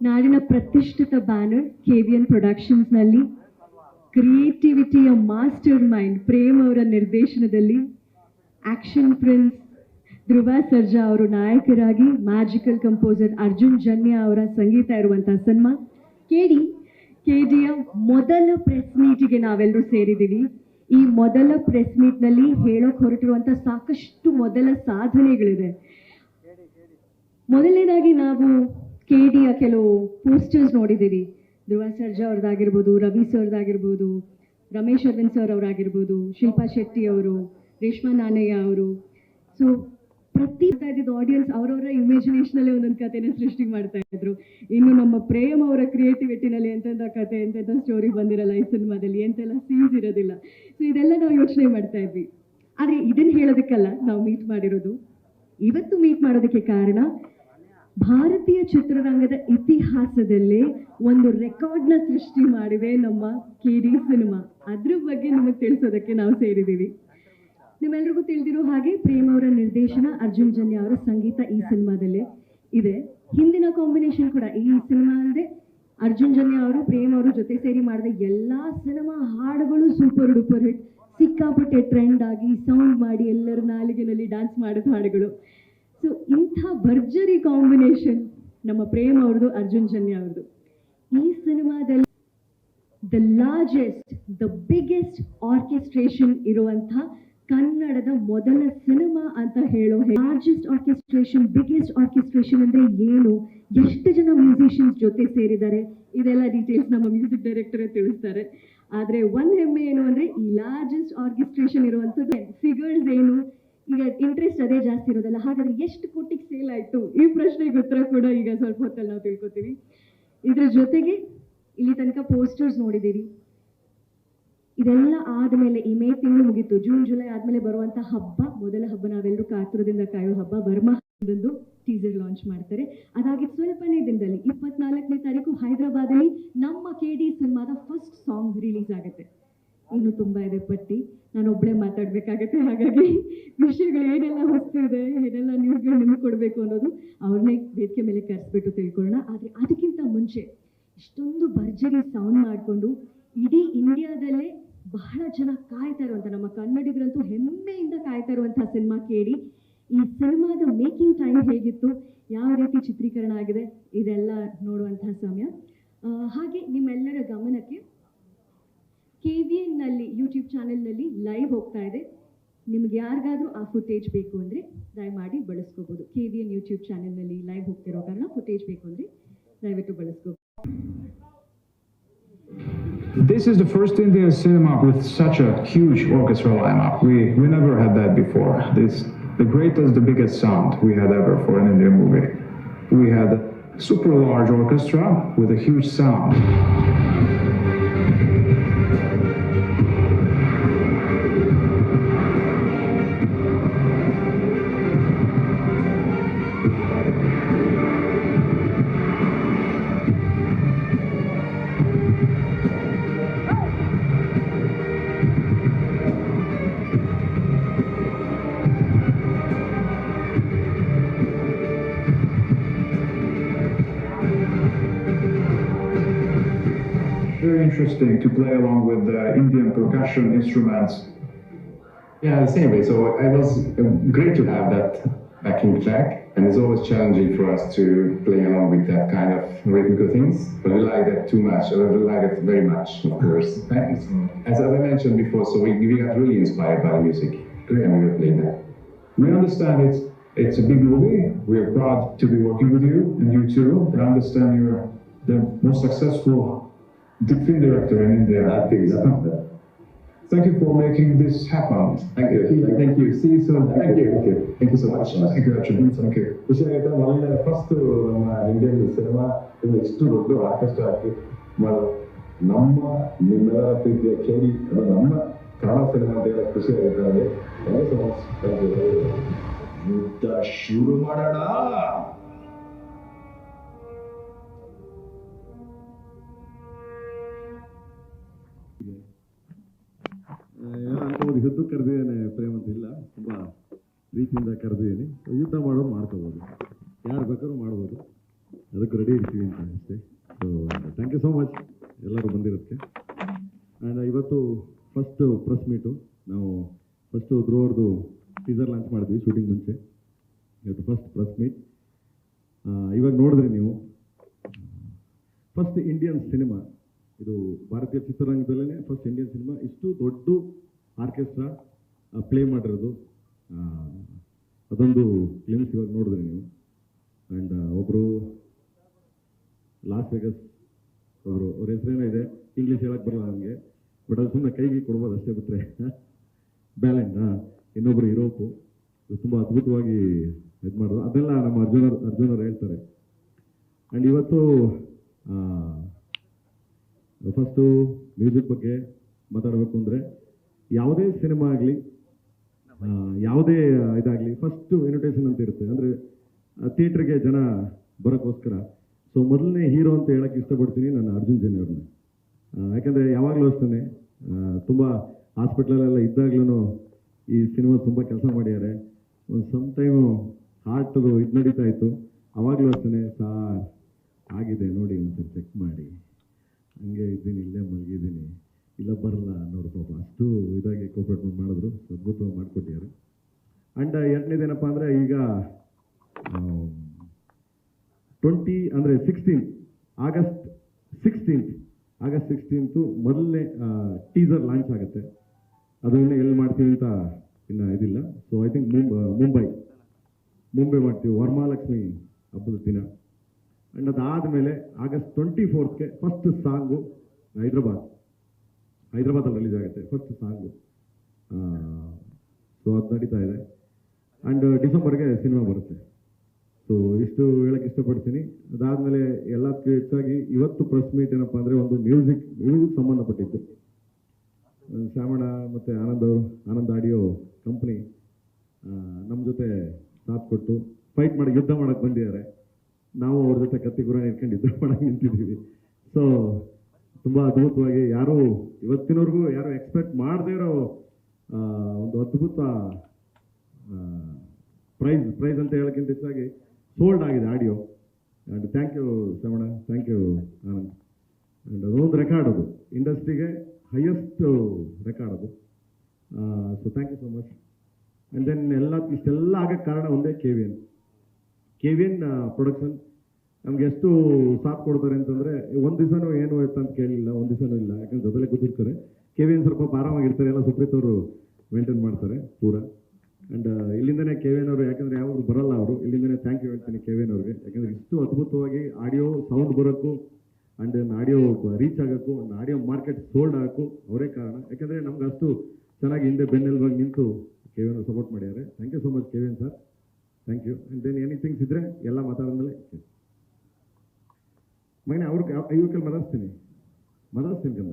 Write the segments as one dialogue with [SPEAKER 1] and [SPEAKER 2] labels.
[SPEAKER 1] ನಾಡಿನ ಪ್ರತಿಷ್ಠಿತ banner KVN ಪ್ರೊಡಕ್ಷನ್ಸ್ನಲ್ಲಿ ಕ್ರಿಯೇಟಿವಿಟಿಯ ಮಾಸ್ಟರ್ ಮೈಂಡ್ ಪ್ರೇಮ್ ಅವರ ನಿರ್ದೇಶನದಲ್ಲಿ ಆಕ್ಷನ್ ಪ್ರಿನ್ಸ್ ಧ್ರುವ ಸರ್ಜಾ ಅವರು ನಾಯಕರಾಗಿ ಮ್ಯಾಜಿಕಲ್ ಕಂಪೋಸರ್ ಅರ್ಜುನ್ ಜನ್ಯ ಅವರ ಸಂಗೀತ ಇರುವಂತಹ ಸಿನಿಮಾ ಕೇಳಿ ಕೆಡಿಯ ಮೊದಲ ಪ್ರೆಸ್ ಮೀಟಿಗೆ ನಾವೆಲ್ಲರೂ ಸೇರಿದ್ದೀವಿ. ಈ ಮೊದಲ ಪ್ರೆಸ್ ಮೀಟ್ನಲ್ಲಿ ಹೇಳೋಕ್ ಹೊರಟಿರುವಂತ ಸಾಕಷ್ಟು ಮೊದಲ ಸಾಧನೆಗಳಿದೆ ಮೊದಲನೇದಾಗಿ ನಾವು ಕೆಡಿಯ ಕೆಲವು ಪೋಸ್ಟರ್ಸ್ ನೋಡಿದ್ದೀವಿ ಧ್ರುವ ಸರ್ಜಾ ಅವ್ರದ್ದಾಗಿರ್ಬೋದು, ರವಿ ಸರ್ದಾಗಿರ್ಬೋದು, ರಮೇಶ್ ಅರವಿಂದ್ ಸರ್ ಅವರಾಗಿರ್ಬೋದು, ಶಿಲ್ಪಾ ಶೆಟ್ಟಿ ಅವರು, ರೇಷ್ಮಾ ನಾನಯ್ಯ ಅವರು. ಸೊ ಪ್ರತಿ ಇದ್ದಿದ್ದ ಆಡಿಯನ್ಸ್ ಅವರವರ ಇಮ್ಯಾಜಿನೇಷನಲ್ಲಿ ಒಂದೊಂದು ಕಥೆನ ಸೃಷ್ಟಿ ಮಾಡ್ತಾ ಇದ್ರು. ಇನ್ನು ನಮ್ಮ ಪ್ರೇಮ್ ಅವರ ಕ್ರಿಯೇಟಿವಿಟಿನಲ್ಲಿ ಎಂತೆಂಥ ಕತೆ ಎಂತೆಂಥ ಸ್ಟೋರಿ ಬಂದಿರಲ್ಲ ಈ ಸಿನಿಮಾದಲ್ಲಿ, ಎಂತೆಲ್ಲ ಸೀನ್ಸ್ ಇರೋದಿಲ್ಲ. ಸೊ ಇದೆಲ್ಲ ನಾವು ಯೋಚನೆ ಮಾಡ್ತಾ ಇದ್ವಿ. ಆದರೆ ಇದನ್ನ ಹೇಳೋದಕ್ಕಲ್ಲ, ನಾವು ಮೀಟ್ ಮಾಡಿರೋದು. ಇವತ್ತು ಮೀಟ್ ಮಾಡೋದಕ್ಕೆ ಕಾರಣ ಭಾರತೀಯ ಚಿತ್ರರಂಗದ ಇತಿಹಾಸದಲ್ಲೇ ಒಂದು ರೆಕಾರ್ಡ್ನ ಸೃಷ್ಟಿ ಮಾಡಿದೆ ನಮ್ಮ ಕಿರಿ ಸಿನಿಮಾ. ಅದ್ರ ಬಗ್ಗೆ ನಿಮಗೆ ತಿಳಿಸೋದಕ್ಕೆ ನಾವು ಸೇರಿದ್ದೀವಿ. ನಿಮ್ಮೆಲ್ರಿಗೂ ತಿಳಿದಿರೋ ಹಾಗೆ ಪ್ರೇಮ್ ಅವರ ನಿರ್ದೇಶನ, ಅರ್ಜುನ್ ಜನ್ಯ ಅವರ ಸಂಗೀತ ಈ ಸಿನಿಮಾದಲ್ಲಿ ಇದೆ. ಹಿಂದಿನ ಕಾಂಬಿನೇಷನ್ ಕೂಡ ಈ ಸಿನಿಮಾ ಅಲ್ಲದೆ ಅರ್ಜುನ್ ಜನ್ಯ ಅವರು, ಪ್ರೇಮ್ ಅವರು ಜೊತೆ ಸೇರಿ ಮಾಡಿದ ಎಲ್ಲಾ ಸಿನಿಮಾ ಹಾಡುಗಳು ಸೂಪರ್ ಡೂಪರ್ ಹಿಟ್ ಸಿಕ್ಕಾಪಟ್ಟೆ ಟ್ರೆಂಡ್ ಆಗಿ ಸೌಂಡ್ ಮಾಡಿ ಎಲ್ಲರ ನಾಲಿಗೆನಲ್ಲಿ ಡ್ಯಾನ್ಸ್ ಮಾಡಿದ ಹಾಡುಗಳು. ಸೊ ಇಂಥ ಭರ್ಜರಿ ಕಾಂಬಿನೇಷನ್ ನಮ್ಮ ಪ್ರೇಮ್ ಅವ್ರದ್ದು, ಅರ್ಜುನ್ ಜನ್ಯ ಅವ್ರದ್ದು. ಈ ಸಿನಿಮಾದಲ್ಲಿ the largest the biggest orchestration ಇರುವಂಥ ಕನ್ನಡದ ಮೊದಲ ಸಿನಿಮಾ ಅಂತ ಹೇಳೋ ಲಾರ್ಜೆಸ್ಟ್ ಆರ್ಕೆಸ್ಟ್ರೇಷನ್ ಬಿಗ್ಗೆಸ್ಟ್ ಆರ್ಕೆಸ್ಟ್ರೇಷನ್ ಅಂದ್ರೆ ಏನು? ಎಷ್ಟು ಜನ ಮ್ಯೂಸಿಷಿಯನ್ಸ್ ಜೊತೆ ಸೇರಿದ್ದಾರೆ? ಇದೆಲ್ಲ ಡೀಟೇಲ್ಸ್ ನಮ್ಮ ಮ್ಯೂಸಿಕ್ ಡೈರೆಕ್ಟರ್ ತಿಳಿಸ್ತಾರೆ. ಆದ್ರೆ ಒಂದ್ ಹೆಮ್ಮೆ ಏನು ಅಂದ್ರೆ ಈ ಲಾರ್ಜೆಸ್ಟ್ ಆರ್ಕೆಸ್ಟ್ರೇಷನ್ ಇರುವಂಥದ್ದು ಫಿಗರ್ಸ್ ಏನು? ಇಂಟ್ರೆಸ್ಟ್ ಅದೇ ಜಾಸ್ತಿ ಇರೋದಲ್ಲ, ಹಾಗಾದ್ರೆ ಎಷ್ಟು ಕೋಟಿಗೆ ಸೇಲ್ ಆಯ್ತು? ಈ ಪ್ರಶ್ನೆಗೆ ಉತ್ತರ ಕೂಡ ಈಗ ಸ್ವಲ್ಪ ಹೊತ್ತಲ್ಲಿ ನಾವು ತಿಳ್ಕೊತೀವಿ. ಇದ್ರ ಜೊತೆಗೆ ಇಲ್ಲಿ ತನಕ ಪೋಸ್ಟರ್ಸ್ ನೋಡಿದ್ದೀವಿ ಇದೆಲ್ಲ ಆದಮೇಲೆ ಈ ಮೇ ತಿಂಗಳು ಮುಗೀತು ಜೂನ್ ಜುಲೈ ಆದಮೇಲೆ ಬರುವಂತ ಹಬ್ಬ, ಮೊದಲ ಹಬ್ಬ ನಾವೆಲ್ಲರೂ ಕಾತುರದಿಂದ ಕಾಯೋ ಹಬ್ಬ ಬರ್ಮಾ ಟೀಸರ್ ಲಾಂಚ್ ಮಾಡ್ತಾರೆ. ಅದಾಗಿ ಸ್ವಲ್ಪನೇ ದಿನದಲ್ಲಿ, ಇಪ್ಪತ್ನಾಲ್ಕನೇ ತಾರೀಕು ಹೈದರಾಬಾದಲ್ಲಿ ನಮ್ಮ ಕೆ ಡಿ ಸಿನಿಮಾದ ಫಸ್ಟ್ ಸಾಂಗ್ ರಿಲೀಸ್ ಆಗುತ್ತೆ. ಇನ್ನು ತುಂಬಾ ಇದೆ ಪಟ್ಟಿ. ನಾನು ಒಬ್ಬಳೇ ಮಾತಾಡ್ಬೇಕಾಗತ್ತೆ. ಹಾಗಾಗಿ ವಿಷಯಗಳು ಏನೆಲ್ಲ ಹೊಸ್ತಿದೆ ಏನೆಲ್ಲ ನ್ಯೂಸ್ಗಳು ನಿಮಗೆ ಕೊಡಬೇಕು ಅನ್ನೋದು ಅವ್ರನ್ನೇ ವೇದಿಕೆ ಮೇಲೆ ಕರೆಸ್ಬಿಟ್ಟು ತಿಳ್ಕೊಳ್ಳೋಣ. ಆದರೆ ಅದಕ್ಕಿಂತ ಮುಂಚೆ ಇಷ್ಟೊಂದು ಭರ್ಜರಿ ಸೌಂಡ್ ಮಾಡಿಕೊಂಡು ಇಡೀ ಇಂಡಿಯಾದಲ್ಲೇ ಬಹಳ ಜನ ಕಾಯ್ತಾ ಇರುವಂಥ ನಮ್ಮ ಕನ್ನಡಿಗರಂತೂ ಹೆಮ್ಮೆಯಿಂದ ಕಾಯ್ತಾ ಇರುವಂಥ ಸಿನಿಮಾ ಕೇಳಿ, ಈ ಸಿನಿಮಾದ ಮೇಕಿಂಗ್ ಟೈಮ್ ಹೇಗಿತ್ತು, ಯಾವ ರೀತಿ ಚಿತ್ರೀಕರಣ ಆಗಿದೆ, ಇದೆಲ್ಲ ನೋಡುವಂತಹ ಸಮಯ. ಹಾಗೆ ನಿಮ್ಮೆಲ್ಲರ ಗಮನಕ್ಕೆ ಕೆ ವಿ ಎನ್ನಲ್ಲಿ ಯೂಟ್ಯೂಬ್ ಚಾನೆಲ್ನಲ್ಲಿ ಲೈವ್ ಹೋಗ್ತಾ ಇದೆ ನಿಮ್ಗೆ ಯಾರಿಗಾದ್ರೂ ಆ ಫುಟೇಜ್ ಬೇಕು ಅಂದರೆ ದಯಮಾಡಿ ಬಳಸ್ಕೋಬೋದು ಕೆ ವಿ ಎನ್ ಯೂಟ್ಯೂಬ್ ಚಾನೆಲ್ನಲ್ಲಿ ಲೈವ್ ಹೋಗ್ತಿರೋ ಕಾರಣ ಫುಟೇಜ್ ಬೇಕು ಅಂದರೆ ದಯವಿಟ್ಟು ಬಳಸ್ಕೋಬೋದು
[SPEAKER 2] This is the first Indian cinema with such a huge orchestra lineup. We we never had that before. This the greatest, the biggest sound we had ever for an Indian movie. We had a super large orchestra with a huge sound. Interesting to play along with the Indian percussion instruments.
[SPEAKER 3] Yeah, the same way. So it was uh, great to have that backing track, and it's always challenging for us to play along with that kind of rhythmical things. But we like that too much. or We like it very much, of course. Thanks. As I mentioned before, so we, we got really inspired by the music, great. and we were playing that.
[SPEAKER 2] We understand it's it's a big movie. We are proud to be working with you and you too. I understand you're the most successful film director in India.
[SPEAKER 3] I think so.
[SPEAKER 2] Thank you for making this happen.
[SPEAKER 3] Thank you. Thank you. Thank you. See you soon. Thank you. Thank you. Thank you so much.
[SPEAKER 2] Thank you, Arjun. Thank you.
[SPEAKER 4] ಆಯ್ತಾ ಮೊದಲನೇ first ನಮ್ಮ Indian cinema ಇದು ಇಷ್ಟು ದೊಡ್ಡ ಹಾಕಿ ಮಾಡೋದು ನಮ್ಮ ನಿಮ್ಮೆಲ್ಲರ ಪ್ರೀತಿಯ ಕೇಳಿ ಅದು ನಮ್ಮ ಕನ್ನಡ ಸಿನಿಮಾ ಅಂತ ಹೇಳಕ್ ಖುಷಿ ಆಗುತ್ತೆ ನನಗೆ thank you so much thank you
[SPEAKER 5] ಶುರು ಮಾಡೋಣ
[SPEAKER 4] ಪ್ರೀತಿಯಿಂದ ಕರೆದಿದ್ದೀನಿ ಯುದ್ಧ ಮಾಡೋರು ಮಾಡ್ಕೋಬೋದು. ಯಾರು ಬೇಕಾದ್ರೂ ಮಾಡ್ಬೋದು.
[SPEAKER 6] ಅದಕ್ಕೆ ರೆಡಿ ಇರ್ತೀವಿ ಅಂತ ಅನಿಸುತ್ತೆ. So thank you so much ಎಲ್ಲರೂ ಬಂದಿರೋದಕ್ಕೆ. ಆ್ಯಂಡ್ ಇವತ್ತು ಫಸ್ಟ್ ಪ್ರೆಸ್ ಮೀಟು ನಾವು ಫಸ್ಟು ಧ್ರುವರ್ದು ಟೀಸರ್ ಲಾಂಚ್ ಮಾಡಿದ್ವಿ ಶೂಟಿಂಗ್ ಮುಂಚೆ. ಇವತ್ತು ಫಸ್ಟ್ ಪ್ರೆಸ್ ಮೀಟ್ ಇವಾಗ ನೋಡಿದ್ರಿ ನೀವು. ಫಸ್ಟ್ ಇಂಡಿಯನ್ ಸಿನಿಮಾ ಇದು ಭಾರತೀಯ ಚಿತ್ರರಂಗದಲ್ಲೇ ಫಸ್ಟ್ ಇಂಡಿಯನ್ ಸಿನಿಮಾ ಇಷ್ಟು ದೊಡ್ಡ ಆರ್ಕೆಸ್ಟ್ರಾ ಪ್ಲೇ ಮಾಡಿರೋದು. ಅದೊಂದು ಕ್ಲಿನಿಕ್ಸ್ ಇವಾಗ ನೋಡಿದ್ರೆ ನೀವು. ಆ್ಯಂಡ್ ಒಬ್ಬರು ಲಾಸ್ ವೆಗಸ್ ಅವರು, ಅವ್ರ ಹೆಸರೇನೋ ಇದೆ ಇಂಗ್ಲೀಷ್ ಹೇಳಕ್ಕೆ ಬರಲ್ಲ ನನಗೆ ಬಟ್ ಅದು ಸುಮ್ಮನೆ ಕೈಗೆ ಕೊಡ್ಬೋದು ಅಷ್ಟೇ ಬಿಟ್ಟರೆ ಬ್ಯಾಲೆಂಡ್ ಇನ್ನೊಬ್ಬರು ಯುರೋಪು ತುಂಬ ಅದ್ಭುತವಾಗಿ ಇದು ಮಾಡೋದು. ಅದೆಲ್ಲ ನಮ್ಮ ಅರ್ಜುನ ಅರ್ಜುನರು ಹೇಳ್ತಾರೆ. ಆ್ಯಂಡ್ ಇವತ್ತು ಫಸ್ಟು ಮ್ಯೂಸಿಕ್ ಬಗ್ಗೆ ಮಾತಾಡಬೇಕು ಅಂದರೆ, ಯಾವುದೇ ಸಿನಿಮಾ ಆಗಲಿ ಯಾವುದೇ ಇದಾಗಲಿ ಫಸ್ಟು ಇನ್ವಿಟೇಷನ್ ಅಂತ ಇರುತ್ತೆ. ಅಂದರೆ ಥಿಯೇಟ್ರಿಗೆ ಜನ ಬರೋಕ್ಕೋಸ್ಕರ. ಸೊ ಮೊದಲನೇ ಹೀರೋ ಅಂತ ಹೇಳಕ್ಕೆ ಇಷ್ಟಪಡ್ತೀನಿ ನನ್ನ ಅರ್ಜುನ್ ಜನ್ಯ ಅವ್ರನ್ನ ಯಾಕಂದರೆ ಯಾವಾಗಲೂ ಅಷ್ಟೇ ತುಂಬ ಹಾಸ್ಪಿಟ್ಲಲ್ಲೆಲ್ಲ ಇದ್ದಾಗ್ಲೂ ಈ ಸಿನಿಮಾ ತುಂಬ ಕೆಲಸ ಮಾಡಿದ್ದಾರೆ ಒಂದು ಸಮ್ ಟೈಮು ಹಾರ್ಟದು ಇದು ನಡೀತಾ ಇತ್ತು. ಆವಾಗಲೂ ಅಷ್ಟೇ ಸಾ ಆಗಿದೆ, ನೋಡಿ ಒಂದ್ಸರಿ ಚೆಕ್ ಮಾಡಿ. ಹಂಗೆ ಇದ್ದೀನಿ, ಇಲ್ಲೇ ಮಲಗಿದ್ದೀನಿ. ಇಲ್ಲ ಬರಲ್ಲ ಅನ್ನೋರು ಪಾಪ. ಅಷ್ಟು ಇದಾಗಿ ಕೋಪರೇಟ್ ಮಾಡಿದ್ರು. ಅದ್ಭುತವಾಗಿ ಮಾಡಿಕೊಟ್ಟಿದ್ದಾರೆ. ಆ್ಯಂಡ್ ಎರಡನೇದೇನಪ್ಪ ಅಂದರೆ ಈಗ ಟ್ವೆಂಟಿ ಅಂದರೆ sixteen August sixteenth August sixteenth ಮೊದಲನೇ ಟೀಸರ್ ಲಾಂಚ್ ಆಗುತ್ತೆ. ಅದನ್ನು ಎಲ್ಲಿ ಮಾಡ್ತೀವಿ ಅಂತ ಇನ್ನು ಇದಿಲ್ಲ. So I think Mumbai Mumbai. ಮಾಡ್ತೀವಿ. ವರಮಹಾಲಕ್ಷ್ಮಿ ಹಬ್ಬದ ದಿನ. ಆ್ಯಂಡ್ ಅದಾದಮೇಲೆ ಆಗಸ್ಟ್ ಟ್ವೆಂಟಿ ಫೋರ್ತ್ಗೆ ಫಸ್ಟ್ ಸಾಂಗು ಹೈದ್ರಾಬಾದ್. ಹೈದ್ರಾಬಾದಲ್ಲಿ ರಿಲೀಸ್ ಆಗುತ್ತೆ. First song. ಸೊ ಅದು ನಡೀತಾ ಇದೆ. ಆ್ಯಂಡ್ ಡಿಸೆಂಬರ್ಗೆ ಸಿನಿಮಾ ಬರುತ್ತೆ. ಸೊ ಇಷ್ಟು ಹೇಳಕ್ಕೆ ಇಷ್ಟಪಡ್ತೀನಿ. ಅದಾದಮೇಲೆ ಎಲ್ಲದಕ್ಕೂ ಹೆಚ್ಚಾಗಿ ಇವತ್ತು ಪ್ರೆಸ್ ಮೀಟ್ ಏನಪ್ಪ ಅಂದರೆ ಒಂದು ಮ್ಯೂಸಿಕ್ ಮ್ಯೂಸಿಕ್ ಸಂಬಂಧಪಟ್ಟಿದ್ದು. ಶ್ಯಾಮಣ ಮತ್ತು ಆನಂದ್ ಅವರು, ಆನಂದ್ ಆಡಿಯೋ ಕಂಪ್ನಿ ನಮ್ಮ ಜೊತೆ ಸಾಥ್ ಕೊಟ್ಟು ಫೈಟ್ ಮಾಡಿ ಯುದ್ಧ ಮಾಡೋಕ್ಕೆ ಬಂದಿದ್ದಾರೆ. ನಾವು ಅವ್ರ ಜೊತೆ ಕತ್ತಿ ಗುರಾಣಿ ಇಟ್ಕೊಂಡು ಯುದ್ಧ ಮಾಡೋಕ್ಕೆ ನಿಂತಿದ್ದೀವಿ. ಸೊ ತುಂಬ ಅದ್ಭುತವಾಗಿ ಯಾರು ಇವತ್ತಿನವರೆಗೂ ಯಾರು ಎಕ್ಸ್ಪೆಕ್ಟ್ ಮಾಡದೇ ಇರೋ ಒಂದು ಅದ್ಭುತ ಪ್ರೈಸ್ ಪ್ರೈಸ್ ಅಂತ ಹೇಳೋಕ್ಕಿಂತ ಹೆಚ್ಚಾಗಿ ಸೋಲ್ಡ್ ಆಗಿದೆ audio and thank you Shravana thank you Anand and ಅದೊಂದು ರೆಕಾರ್ಡ್ ಅದು. ಇಂಡಸ್ಟ್ರಿಗೆ ಹೈಯೆಸ್ಟ್ ರೆಕಾರ್ಡ್ ಅದು. So thank you so much and then ಎಲ್ಲ, ಇಷ್ಟೆಲ್ಲ ಆಗಕ್ಕೆ ಕಾರಣ ಒಂದೇ K V N K V N production ನಮ್ಗೆ ಎಷ್ಟು ಸಾಪ್ ಕೊಡ್ತಾರೆ ಅಂತಂದ್ರೆ ಒಂದ್ ದಿವಸನೂ ಏನು ಅಂತ ಕೇಳಿಲ್ಲ, ಒಂದ್ ದಿವಸನೂ ಇಲ್ಲ. ಯಾಕಂದ್ರೆ ಜೊತೆಲೆ ಕೂತಿರ್ತಾರೆ. ಕೆ ವಿ ಎನ್ ಸ್ವಲ್ಪ ಆರಾಮಾಗಿರ್ತಾರೆ, ಎಲ್ಲ ಸುಪ್ರೀತ್ ಅವರು ಮೇಂಟೈನ್ ಮಾಡ್ತಾರೆ, ಪೂರ. ಅಂಡ್ ಇಲ್ಲಿಂದನೇ ಕೆ ವಿ ಎನ್ ಅವರು, ಯಾಕಂದ್ರೆ ಯಾವಾಗ ಬರಲ್ಲ ಅವರು. ಇಲ್ಲಿಂದನೇ ಥ್ಯಾಂಕ್ ಯು ಹೇಳ್ತೀನಿ ಕೆ ವಿ ಎನ್ ಅವ್ರಿಗೆ. ಯಾಕಂದ್ರೆ ಇಷ್ಟು ಅದ್ಭುತವಾಗಿ ಆಡಿಯೋ ಸೌಂಡ್ ಬರೋಕ್ಕೂ ಅಂಡ್ ಆಡಿಯೋ ರೀಚ್ ಆಗೋಕ್ಕೂ ಒಂದು ಆಡಿಯೋ ಮಾರ್ಕೆಟ್ ಸೋಲ್ಡ್ ಆಗೋಕ್ಕೂ ಅವರೇ ಕಾರಣ. ಯಾಕಂದ್ರೆ ನಮ್ಗೆ ಅಷ್ಟು ಚೆನ್ನಾಗಿ ಹಿಂದೆ ಬೆನ್ನೆಲುಬಾಗಿ ನಿಂತು ಕೆ ವಿ ಸಪೋರ್ಟ್ ಮಾಡಿದ್ದಾರೆ thank you so much K V N sir thank you and then anythings ಇದ್ದರೆ ಎಲ್ಲ ಮಾತಾಡಿದ್ಮೇಲೆ ಮಗನೇ ಅವ್ರಿಗೆ ಐವಕ್ಕಲ್ಲಿ ಮಾತಾಡ್ತೀನಿ ಮಾತಾಡ್ತೀನಿ ಕಂದ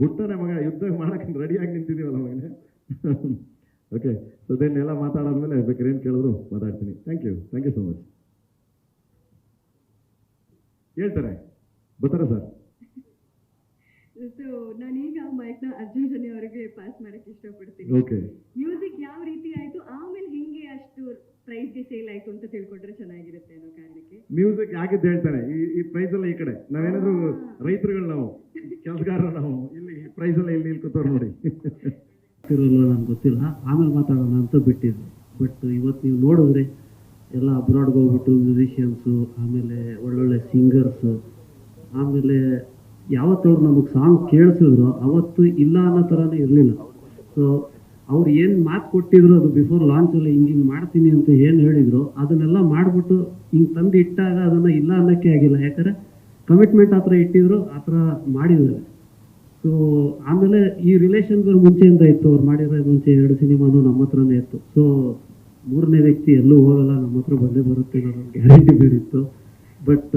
[SPEAKER 6] ಬುಟ್ಟನೆ ಮಗ, ಯುದ್ಧ ಮಾಡಕ್ಕೆ ರೆಡಿಯಾಗಿ ನಿಂತಿದ್ದೀವಲ್ಲ ಮಗನೇ. ಓಕೆ ಸೊ ದೆನ್ ಎಲ್ಲ ಮಾತಾಡಾದ್ಮೇಲೆ ಬೇಕಾದ್ರೆ ಏನು ಕೇಳಿದ್ರು ಮಾತಾಡ್ತೀನಿ. Thank you thank you so much ಹೇಳ್ತಾರೆ. ಬರ್ತಾರೆ ಸರ್?
[SPEAKER 1] ಸೊ ನಾನೀಗ ಮೈಕ್ನ ಅರ್ಜುನ್ ಜನಿ ಅವರಿಗೆ ಪಾಸ್ ಮಾಡಕ್ಕೆ ಇಷ್ಟಪಡ್ತೀನಿ.
[SPEAKER 6] ಓಕೆ
[SPEAKER 1] ಮ್ಯೂಸಿಕ್ ಯಾವ ರೀತಿ ಆಯ್ತು ಆಮೇಲೆ ಹಿಂಗೆ ಅಷ್ಟು ಪ್ರೈಸ್ಗೆ ಸೇಲ್ ಆಯ್ತು ಅಂತ ತಿಳ್ಕೊಂಡ್ರೆ ಚೆನ್ನಾಗಿರುತ್ತೆ ಅನ್ನೋ ಕಾರಣಕ್ಕೆ?
[SPEAKER 6] ಮ್ಯೂಸಿಕ್ ಯಾಕಿದ್ದು ಹೇಳ್ತಾನೆ? ಈ ಈ ಪ್ರೈಸ್ ಎಲ್ಲ ಈ ಕಡೆ. ನಾವೇನಾದ್ರು ರೈತರುಗಳು ನಾವು ಕೆಲಸಗಾರರು ನಾವು ಇಲ್ಲಿ ಪ್ರೈಸ್ ಎಲ್ಲ ಇಲ್ಲಿ ನಿಲ್ಕೋತಾರ ನೋಡಿ.
[SPEAKER 7] ಗೊತ್ತಿರಲ್ಲ ನನಗೆ ಗೊತ್ತಿಲ್ಲ. ಆಮೇಲೆ ಮಾತಾಡೋಣ ಅಂತ ಬಿಟ್ಟಿದ್ರು ಬಟ್ ಇವತ್ತು ನೀವು ನೋಡಿದ್ರೆ ಎಲ್ಲ ಅಬ್ರಾಡ್ಗೆ ಹೋಗ್ಬಿಟ್ಟು ಮ್ಯೂಸಿಷಿಯನ್ಸು ಆಮೇಲೆ ಒಳ್ಳೊಳ್ಳೆ ಸಿಂಗರ್ಸು ಆಮೇಲೆ ಯಾವತ್ತವ್ರು ನಮಗೆ ಸಾಂಗ್ ಕೇಳಿಸಿದ್ರು ಅವತ್ತು ಇಲ್ಲ ಅನ್ನೋ ಥರನೇ ಇರಲಿಲ್ಲ. ಸೊ ಅವ್ರು ಏನು ಮಾತು ಕೊಟ್ಟಿದ್ರು ಅದು ಬಿಫೋರ್ ಲಾಂಚಲ್ಲಿ ಹಿಂಗೆ ಹಿಂಗೆ ಮಾಡ್ತೀನಿ ಅಂತ ಏನು ಹೇಳಿದ್ರು, ಅದನ್ನೆಲ್ಲ ಮಾಡಿಬಿಟ್ಟು ಹಿಂಗೆ ತಂದು ಇಟ್ಟಾಗ ಅದನ್ನು ಇಲ್ಲ ಅನ್ನೋಕ್ಕೆ ಆಗಿಲ್ಲ. ಯಾಕಂದರೆ ಕಮಿಟ್ಮೆಂಟ್ ಆ ಥರ ಇಟ್ಟಿದ್ರು ಆ ಥರ ಮಾಡಿದ್ದಾರೆ. ಸೊ ಆಮೇಲೆ ಈ ರಿಲೇಷನ್ಗಳು ಮುಂಚೆಯಿಂದ ಇತ್ತು. ಅವ್ರು ಮಾಡಿರೋ ಮುಂಚೆ ಎರಡು ಸಿನಿಮಾನು ನಮ್ಮ ಹತ್ರನೇ ಇತ್ತು. ಸೊ ಮೂರನೇ ವ್ಯಕ್ತಿ ಎಲ್ಲೂ ಹೋಗಲ್ಲ, ನಮ್ಮ ಹತ್ರ ಬಂದೇ ಬರುತ್ತೆ ಅನ್ನೋ ಗ್ಯಾರಂಟಿ ಬೇರಿತ್ತು. ಬಟ್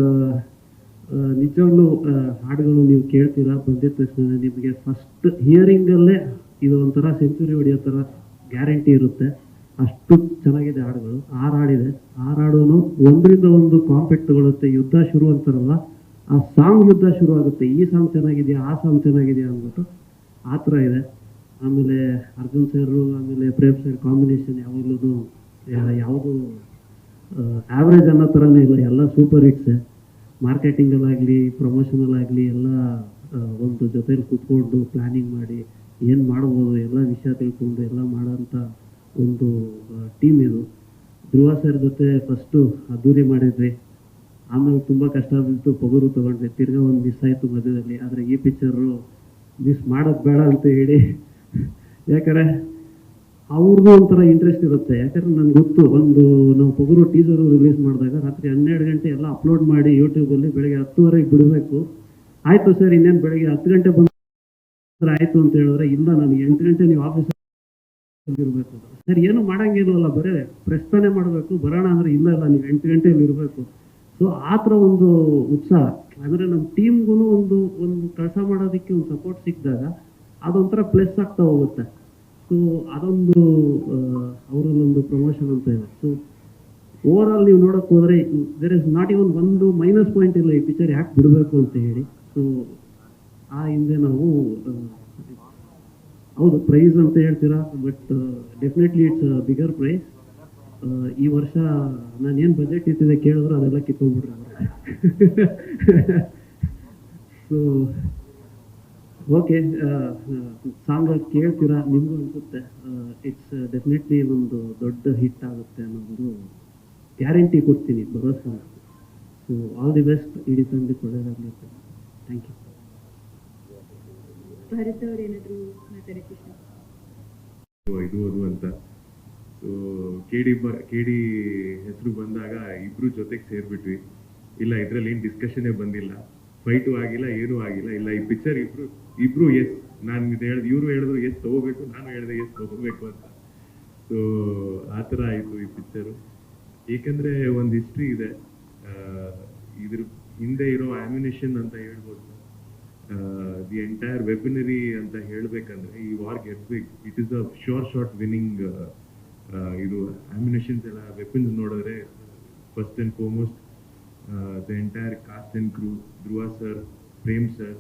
[SPEAKER 7] ನಿಜವಾಗ್ಲೂ ಹಾಡುಗಳು ನೀವು ಕೇಳ್ತೀರಾ? ಬಂದಿದ ತಕ್ಷಣ ನಿಮಗೆ ಫಸ್ಟ್ ಹಿಯರಿಂಗಲ್ಲೇ ಇದು ಒಂಥರ ಸೆಂಚುರಿ ಹೊಡೆಯೋ ಥರ ಗ್ಯಾರಂಟಿ ಇರುತ್ತೆ. ಅಷ್ಟು ಚೆನ್ನಾಗಿದೆ ಹಾಡುಗಳು. ಆರು ಹಾಡಿದೆ. ಆರು ಹಾಡೋನು ಒಂದರಿಂದ ಒಂದು ಕಾಂಪೆಕ್ಟ್ ತಗೊಳುತ್ತೆ ಯುದ್ಧ ಶುರು ಅಂತಾರಲ್ಲ, ಆ ಸಾಂಗ್ ಯುದ್ಧ ಶುರು ಆಗುತ್ತೆ. ಈ ಸಾಂಗ್ ಚೆನ್ನಾಗಿದೆಯಾ? ಆ ಸಾಂಗ್ ಚೆನ್ನಾಗಿದೆಯಾ ಅಂದ್ಬಿಟ್ಟು ಆ ಥರ ಇದೆ. ಆಮೇಲೆ ಅರ್ಜುನ್ ಸರ್ ಆಮೇಲೆ ಪ್ರೇಮ್ ಸರ್ ಕಾಂಬಿನೇಷನ್ ಯಾವಾಗಲೂ ಯಾವುದು ಆ್ಯಾವ್ರೇಜ್ ಅನ್ನೋ ಥರನೇ ಇಲ್ಲ. ಎಲ್ಲ ಸೂಪರ್ ಹಿಟ್ಸೆ ಮಾರ್ಕೆಟಿಂಗಲ್ಲಾಗಲಿ ಪ್ರಮೋಷನಲ್ಲಾಗಲಿ ಎಲ್ಲ ಒಂದು ಜೊತೇಲಿ ಕೂತ್ಕೊಂಡು ಪ್ಲ್ಯಾನಿಂಗ್ ಮಾಡಿ ಏನು ಮಾಡ್ಬೋದು ಎಲ್ಲ ವಿಷಯ ತಿಳ್ಕೊಂಡು ಎಲ್ಲ ಮಾಡೋಂಥ ಒಂದು ಟೀಮ್ ಇದು. ಧ್ರುವ ಸರ್ ಜೊತೆ ಫಸ್ಟು ಅದ್ದೂರಿ ಮಾಡಿದ್ವಿ. ಆಮೇಲೆ ತುಂಬ ಕಷ್ಟ ಬಿದ್ದು ಪಗರು ತೊಗೊಂಡ್ವಿ. ತಿರ್ಗಾ ಒಂದು ಮಿಸ್ ಆಯಿತು ಮಧ್ಯದಲ್ಲಿ. ಆದರೆ ಈ ಪಿಕ್ಚರು ಮಿಸ್ ಮಾಡೋದು ಬೇಡ ಅಂತ ಹೇಳಿ. ಯಾಕಂದರೆ ಅವ್ರದ್ದು ಒಂಥರ ಇಂಟ್ರೆಸ್ಟ್ ಇರುತ್ತೆ. ಯಾಕಂದ್ರೆ ನನ್ಗೆ ಗೊತ್ತು, ಒಂದು ನಾವು ಪೊಗರು ಟೀಸರು ರಿಲೀಸ್ ಮಾಡಿದಾಗ ರಾತ್ರಿ ಹನ್ನೆರಡು ಗಂಟೆ ಎಲ್ಲ ಅಪ್ಲೋಡ್ ಮಾಡಿ ಯೂಟ್ಯೂಬಲ್ಲಿ ಬೆಳಗ್ಗೆ ಹತ್ತುವರೆಗೆ ಬಿಡಬೇಕು. ಆಯಿತು ಸರ್, ಇನ್ನೇನು ಬೆಳಗ್ಗೆ ಹತ್ತು ಗಂಟೆ ಬಂದ್ರೆ ಆಯಿತು ಅಂತ ಹೇಳಿದ್ರೆ, ಇಲ್ಲ, ನಾನು ಎಂಟು ಗಂಟೆ ನೀವು ಆಫೀಸ್ ಇರಬೇಕು. ಸರ್, ಏನು ಮಾಡಂಗಿಲ್ಲ ಬರೇ ಪ್ರಶ್ನೆ ಮಾಡಬೇಕು, ಬರೋಣ ಅಂದರೆ ಇಲ್ಲ ಇಲ್ಲ, ನೀವು ಎಂಟು ಗಂಟೆಯಲ್ಲಿ ಇರಬೇಕು. ಸೊ ಆ ಥರ ಒಂದು ಉತ್ಸಾಹ. ಅಂದರೆ ನಮ್ಮ ಟೀಮ್ಗೂ ಒಂದು ಒಂದು ಕೆಲಸ ಮಾಡೋದಕ್ಕೆ ಒಂದು ಸಪೋರ್ಟ್ ಸಿಕ್ಕಿದಾಗ ಅದೊಂಥರ ಪ್ಲಸ್ ಆಗ್ತಾ ಹೋಗುತ್ತೆ. ಸೊ ಅದೊಂದು ಅವರಲ್ಲೊಂದು ಪ್ರಮೋಷನ್ ಅಂತ ಇದೆ. ಸೊ ಓವರ್ ನೀವು ನೋಡಕ್ ಹೋದ್ರೆ ದೇರ್ ಇಸ್ ನಾಟ್ ಇವನ್ ಒಂದು ಮೈನಸ್ ಪಾಯಿಂಟ್ ಇಲ್ಲ ಈ ಪಿಕ್ಚರ್ ಯಾಕೆ ಬಿಡಬೇಕು ಅಂತ ಹೇಳಿ. ಸೊ ಆ ಹಿಂದೆ ನಾವು ಹೌದು ಪ್ರೈಸ್ ಅಂತ ಹೇಳ್ತೀರಾ but definitely it's bigger prize ಈ ವರ್ಷ ನಾನು ಏನು ಬಜೆಟ್ ಇಟ್ಟಿದೆ ಕೇಳಿದ್ರು ಅದೆಲ್ಲ ಕಿತ್ಕೊಂಡ್ಬಿಟ್ರೆ ಸೊ ಓಕೆ ಸಾಂಗ್ ಕೇಳ್ತೀರಾ ನಿಮಗೂ ಅನ್ಸುತ್ತೆ. ಇಟ್ಸ್ ಡೆಫಿನೆಟ್ಲಿ ಒಂದು ದೊಡ್ಡ ಹಿಟ್ ಆಗುತ್ತೆ ಅನ್ನೋ ಒಂದು ಗ್ಯಾರಂಟಿ ಕೊಡ್ತೀನಿ ಭರವಸೆ ಸೊ ಆಲ್ ದಿ ಬೆಸ್ಟ್ ಇಡೀ ತಂಡಕ್ಕೆ ಒಳ್ಳೆಯದಾಗಲಿ ಥ್ಯಾಂಕ್ ಯು
[SPEAKER 1] ಭಾರತ್ ಅವ್ರು ಏನಾದರೂ ಮಾತಾಡಕ್ಕೆ
[SPEAKER 8] ಇದು ಅದು ಅಂತ. ಸೊ ಕೆ ಡಿ ಬ ಕೆ ಡಿ ಹೆಸರು ಬಂದಾಗ ಇಬ್ರು ಜೊತೆಗೆ ಸೇರ್ಬಿಟ್ವಿ. ಇಲ್ಲ ಇದ್ರಲ್ಲಿ ಏನು ಡಿಸ್ಕಷನ್ನೇ ಬಂದಿಲ್ಲ. ಫೈಟು ಆಗಿಲ್ಲ ಏನೂ ಆಗಿಲ್ಲ, ಇಲ್ಲ, ಈ ಪಿಕ್ಚರ್ ಇಬ್ರು ಇಬ್ರು ಎಸ್ ನಾನು ಇದು ಹೇಳ್ದು, ಇವರು ಹೇಳಿದ್ರು ಎಸ್ ತಗೋಬೇಕು, ನಾನು ಹೇಳಿದೆ ಎಸ್ ತಗೋಬೇಕು ಅಂತ. ಸೊ ಆ ಥರ ಆಯಿತು ಈ ಪಿಕ್ಚರು ಏಕೆಂದರೆ ಒಂದು ಹಿಸ್ಟ್ರಿ ಇದೆ. ಇದ್ರ ಹಿಂದೆ ಇರೋ ಆಮ್ಯುನೇಷನ್ ಅಂತ ಹೇಳ್ಬೋದು. ದಿ ಎಂಟೈರ್ ವೆಪನರಿ ಅಂತ ಹೇಳಬೇಕಂದ್ರೆ ಈ ವಾರ್ ಗೆಲ್ಬೇಕು it is a sure shot winning ಇದು ಆಮ್ಯುನೇಷನ್ಸ್ ಎಲ್ಲ ವೆಪನ್ಸ್ ನೋಡಿದ್ರೆ first and foremost the entire cast and crew Dhruva sir Prem sir